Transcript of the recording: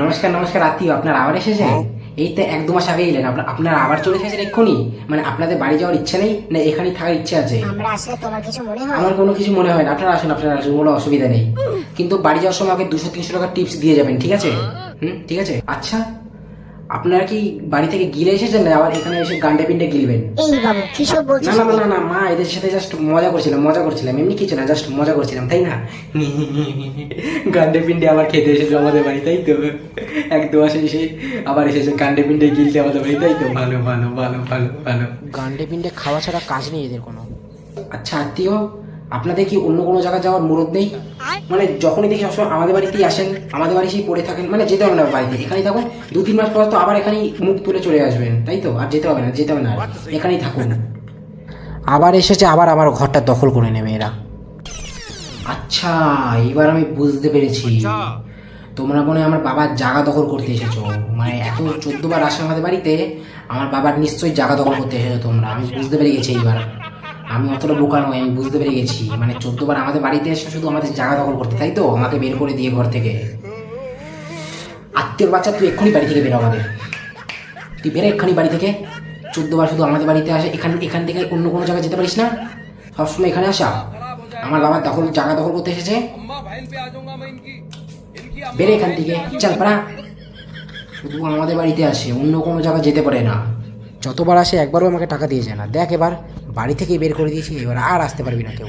নমস্কার নমস্কার আত্মীয় আপনার আবার এসেছেন? এই তো এক দু মাস আগে এলেন। আপনার আবার চলে এসেছেন এক্ষুনি? মানে আপনাদের বাড়ি যাওয়ার ইচ্ছে নেই? না এখানে থাকার ইচ্ছে আছে? আমরা আসলে তোমার কিছু মনে হয়? আমার কোনো কিছু মনে হয় না। আপনারা আসুন আপনারা আসুন কোনো অসুবিধা নেই। কিন্তু বাড়ি যাওয়ার সময় আমাকে দুশো তিনশো টাকা টিপস দিয়ে যাবেন ঠিক আছে? হুম ঠিক আছে? আচ্ছা আপনারা কি বাড়ি থেকে গিলে এসেছেন না আবার এখানে এসে গান্ডে পিন্ডে গিলবেন? এই বাবু কি সব না বলছিস? না না, না না মা এদের সাথে জাস্ট মজা করছিলাম মজা করছিলাম এমনি কিছু না জাস্ট মজা করছিলাম তাই না? গান্ডে পিন্ডে আবার খেতে এসেছ আমাদের বাড়ি তাই তো? এক দু মাসে এসে আবার এসেছ গান্ডে পিন্ডে গিলতে আমাদের বাড়ি তাই তো? ভালো ভালো ভালো ভালো ভালো। গান্ডে পিন্ডে খাওয়া ছাড়া কাজ নেই এদের কোনো। আচ্ছা আত্মীয়? আপনাদের কি অন্য কোনো জায়গায় যাওয়ার মুরদ নেই? মানে যখনই দেখি সবসময় আমাদের বাড়িতেই আসেন, আমাদের বাড়িতেই পড়ে থাকেন মানে যেতে হবে না বাড়িতে। এখানেই থাকুন, দু তিন মাস পর তো আবার এখানেই মুখ তুলে চলে আসবেন, তাই তো? আর যেতে হবে না, যেতে হবে না। এখানেই থাকুন। আবার এসেছে, আবার আমার ঘরটা দখল করে নেবে এরা। আচ্ছা এবার আমি বুঝতে পেরেছি। তোমরা মনে আমার বাবার জায়গা দখল করতে এসেছ। মানে এত চোদ্দবার আসে আমাদের বাড়িতে, আমার বাবার নিশ্চয়ই জায়গা দখল করতে এসেছ তোমরা। আমি বুঝতে পেরে গেছি এইবার। আমি অতটা বোকা নই, আমি বুঝতে পেরে গেছি। মানে চোদ্দ বার আমাদের বাড়িতে এসে শুধু আমাদের জায়গা দখল করতে, তাই তো? আমাকে বের করে দিয়ে ঘর থেকে। আত্মীয় বাচ্চা, তুই এক্ষুনি বাড়ি থেকে বেরো আমাদের। তুই বেরো এক্ষুনি বাড়ি থেকে। চোদ্দ বার শুধু আমাদের বাড়িতে আসে, এখান এখান থেকে অন্য কোনো জায়গায় যেতে পারিস না? সবসময় এখানে আসা। আমার বাবা দখল, জায়গা দখল করতে এসেছে। বেরে এখান থেকে। চল পারা শুধু আমাদের বাড়িতে আসে, অন্য কোনো জায়গায় যেতে পারে না। যতবার আসে একবারও আমাকে টাকা দিয়েছে না। দেখ এবার, বাড়ি থেকেই বের করে দিয়েছি এবার আর আসতে পারবি না কেউ।